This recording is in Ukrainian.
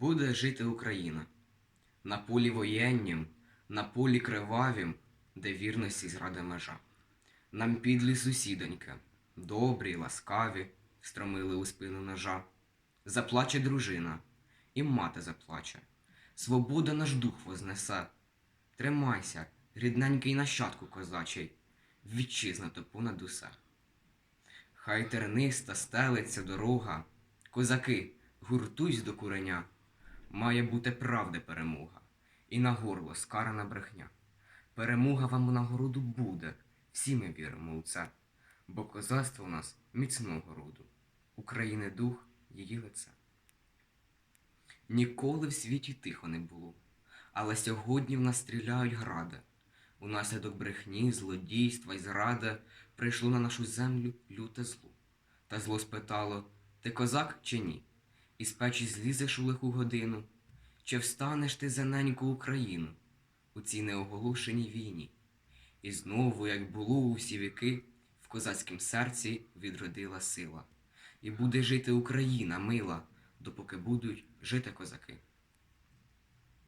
буде жити Україна. На полі воєннім, на полі кривавім, де вірності зрада межа. Нам підлі сусідоньки, добрі, ласкаві, стромили у спину ножа. Заплаче дружина, і мати заплаче. Свобода наш дух вознесе. Тримайся, рідненький нащадку козачий, вітчизна то понад усе. Хай терниста стелиться дорога, козаки, гуртуйсь до куреня. Має бути правди перемога, і на горло скарана брехня. Перемога вам у нагороду буде, всі ми віримо у це, бо козацтво у нас міцного роду, України дух, її лице. Ніколи в світі тихо не було, але сьогодні в нас стріляють гради. Унаслідок брехні, злодійства й зради прийшло на нашу землю люте зло. Та зло спитало: ти козак чи ні? І з печі злізеш у лиху годину, чи встанеш ти за неньку Україну у цій неоголошеній війні? І знову, як було у всі віки, в козацькім серці відродила сила. І буде жити Україна мила, допоки будуть жити козаки.